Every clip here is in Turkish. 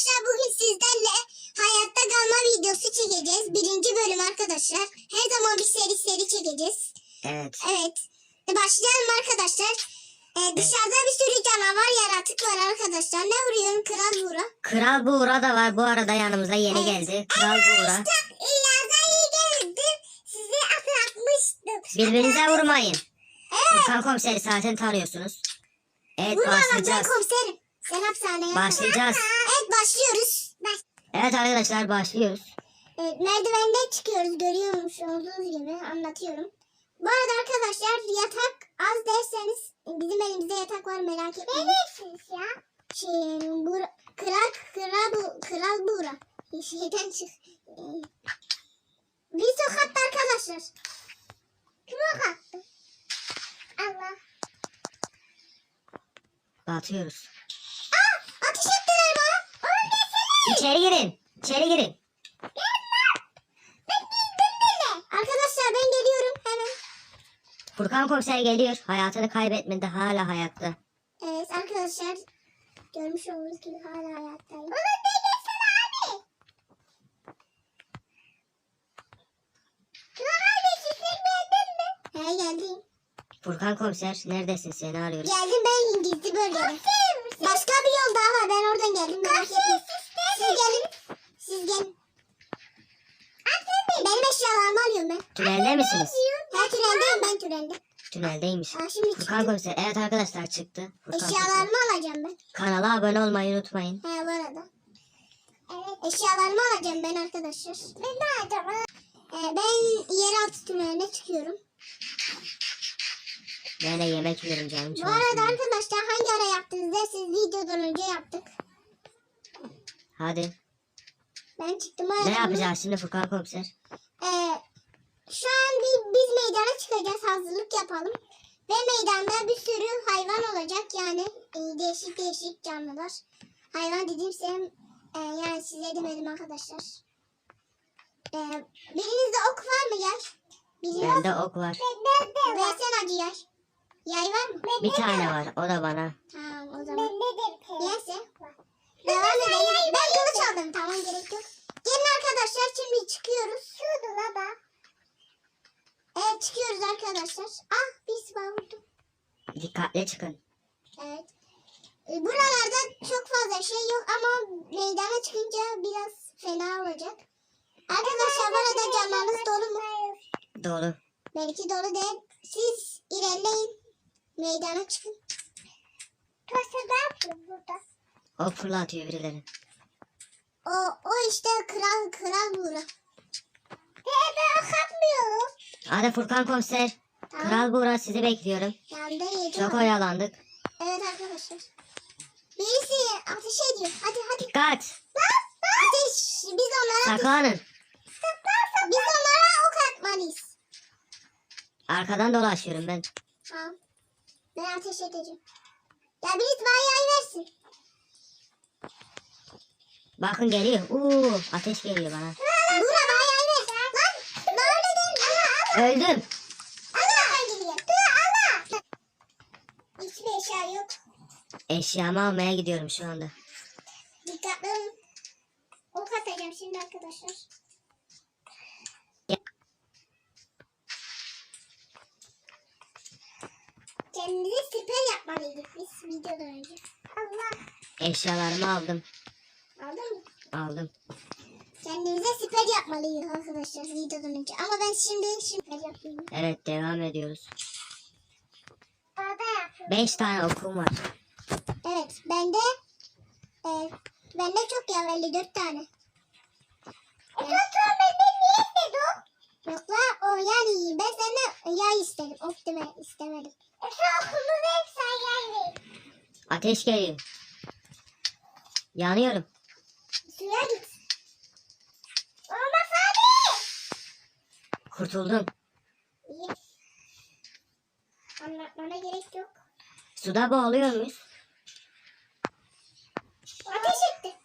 arkadaşlar bugün sizlerle hayatta kalma videosu çekeceğiz. Birinci bölüm arkadaşlar. Her zaman bir seri seri çekeceğiz. Evet. Evet. Başlayalım arkadaşlar. E, dışarıda bir sürü canavar yaratık var arkadaşlar. Ne vuruyorum? Kral vura. Kral Buğra da var bu arada yanımıza yeni Evet. geldi. Kral Buğra. İlyas'a iyi geldim. Sizi atlatmıştım. Birbirinize vurmayın. Furkan komiseri zaten tanıyorsunuz. Evet Vurma başlayacağız. komiserim. Sen hapishaneye. Başlayacağız. Evet başlıyoruz. Baş Evet arkadaşlar başlıyoruz. Evet, merdivenden çıkıyoruz görüyormuş olduğunuz gibi anlatıyorum. Bu arada arkadaşlar yatak az derseniz bizim elimizde yatak var merak etmeyin. Verirsiniz ya. Şey, bu, kral, kral, bu, kral bura. Şeyden çık. Ee, Bir sokakta arkadaşlar. Kim o kattı? Allah. Batıyoruz. Aa, ateş ettiler bana. Oğlum desene. İçeri girin. İçeri girin. Ben. Arkadaşlar ben geliyorum hemen. Furkan komiser geliyor. Hayatını kaybetmedi hala hayatta. Evet arkadaşlar görmüş olduğunuz gibi hala hayattayım. Onu denesene abi. Tuna kardeşim sen geldin mi? He geldim. Furkan komiser neredesin seni arıyoruz. Geldim ben gizli bölgede. Başka bir yol daha var ben oradan geldim. Merak. Siz gelin. Siz gelin. Benim eşyalarımı alıyorum ben. Tünelde misiniz? Ben tüneldeyim ben tünelde. Tüneldeymiş. Aa, şimdi Furkan çıktı. komiser evet arkadaşlar çıktı. Furkan komiser. Eşyalarımı alacağım ben. Kanala abone olmayı unutmayın. He bu arada. Evet. Eşyalarımı alacağım ben arkadaşlar. Ben de alacağım. Ee, ben yeraltı tüneline çıkıyorum. Ben de yemek yiyorum canım. Bu arada arkadaşlar hangi ara yaptınız derseniz videodan önce yaptık. Hadi. Ben çıktım Ne yapacağız şimdi Furkan komiser? Ee, şu an bir, biz meydana çıkacağız. Hazırlık yapalım. Ve meydanda bir sürü hayvan olacak. Yani e, değişik değişik canlılar. Hayvan dediğimse e, yani size demedim arkadaşlar. E, birinizde ok var mı yay? Biri yok. Bende ok var. Versen acı yay. Yay var mı? Bir tane var. O da bana. Tamam o zaman. Neyse. Devam edelim. Aldım. Tamam gerek yok. Gelin arkadaşlar şimdi çıkıyoruz. Şurada baba. Evet çıkıyoruz arkadaşlar. Ah bir sıva vurdum. Dikkatli çıkın. Evet. E, Buralarda çok fazla şey yok ama meydana çıkınca biraz fena olacak. Arkadaşlar bu arada canlarınız dolu mu? Dolu. Belki dolu değil. Siz ilerleyin. Meydana çıkın. Burası ne yapıyor burada? Ok fırlatıyor birileri. O, o işte kral kral bura. ben kalkmıyorum. Hadi Furkan komiser. Tamam. Kral Buğra sizi bekliyorum. Yanında yedim. Çok oyalandık. Evet arkadaşlar. Birisi ateş ediyor. Hadi hadi. Dikkat. Ateş. Biz onlara Saklanın. biz onlara ok atmalıyız. Arkadan dolaşıyorum ben. Tamam. Ben ateş edeceğim. Ya birisi bana yay versin. Bakın geliyor. Uuu ateş geliyor bana. Bana yay ver. Lan. Allah Allah. Öldüm. Hiçbir eşya yok. Eşyamı almaya gidiyorum şu anda. Dikkatli olun. Ok atacağım şimdi arkadaşlar. Kendimize siper yapmalıydık biz videodan önce. Allah. Eşyalarımı aldım. Aldım. Kendimize siper yapmalıydık arkadaşlar videodan önce. Ama ben şimdi siper yapayım. Evet devam ediyoruz. Orada yapıyorum. Beş tane okum var. Evet bende e, bende çok ya 54 tane. E, Doktor benden niye istedin? Yok la o yani ben senden yay istedim. Ok deme istemedim. E şu okulu ver sen yay. Ateş geliyor. Yanıyorum. Suya git. Olmaz abi. Kurtuldum. İyi. Anlatmana gerek yok. Suda boğuluyor muyuz? Ateş etti.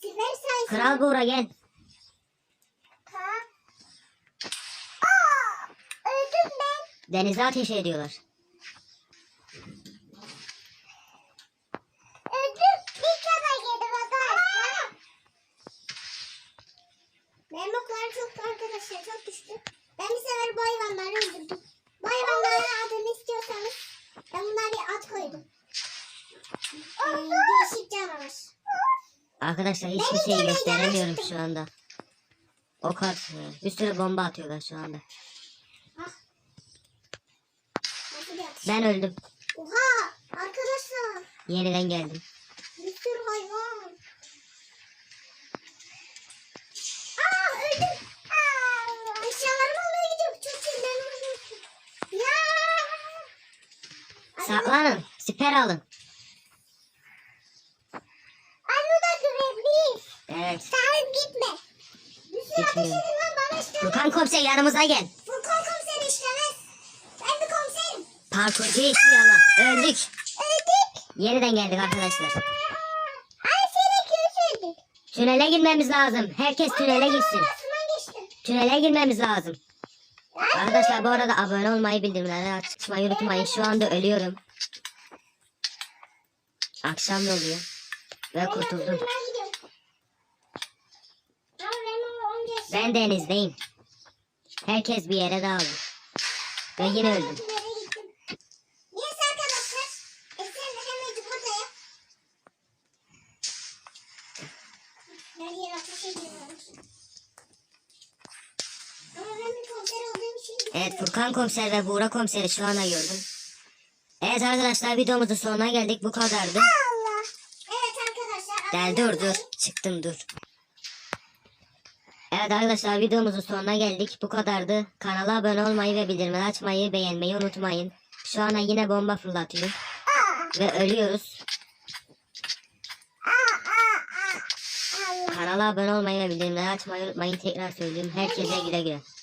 Siper sayesinde. Kral Buğra gel. Ha. Aa, öldüm ben. Denize ateş ediyorlar. arkadaşlar çok güçlü. Ben bir sefer bu hayvanları öldürdüm. Bu hayvanların adını istiyorsanız ben bunlara bir ad koydum. Ee, değişik canavar. Arkadaşlar hiçbir şey gösteremiyorum şu anda. O kadar bir sürü bomba atıyorlar şu anda. Ah. Ben öldüm. Oha arkadaşlar. Yeniden geldim. Bir sürü hayvan. Aa öldüm. Saklanın. Siper alın. Bu da görevli. Evet. Sen gitme. Bir sürü ateş Gitmiyorum. edin lan bana işte. Furkan komiser yanımıza gel. Furkan komiser işlemez. Ben bir komiserim. Parkurcu işliyor ama. Öldük. Öldük. Yeniden geldik arkadaşlar. Ay seni kötüydük. Tünele girmemiz lazım. Herkes tünele gitsin. Tünele girmemiz lazım. Arkadaşlar bu arada abone olmayı, bildirimleri açmayı unutmayın. Şu anda ölüyorum. Akşam oluyor. Ve kurtuldum. Ben ben Ben denizdeyim. Herkes bir yere dağıldı. Ve yine öldüm. Yer ateş ediyorlar. Evet Furkan komiser ve Buğra komiseri şu anda gördüm. Evet arkadaşlar videomuzun sonuna geldik. Bu kadardı. Allah. Evet arkadaşlar. Gel dur dur. Çıktım dur. Evet arkadaşlar videomuzun sonuna geldik. Bu kadardı. Kanala abone olmayı ve bildirimleri açmayı, beğenmeyi unutmayın. Şu anda yine bomba fırlatıyor. Ve ölüyoruz. Kanala abone olmayı ve bildirimleri açmayı unutmayın. Tekrar söylüyorum. Herkese güle güle.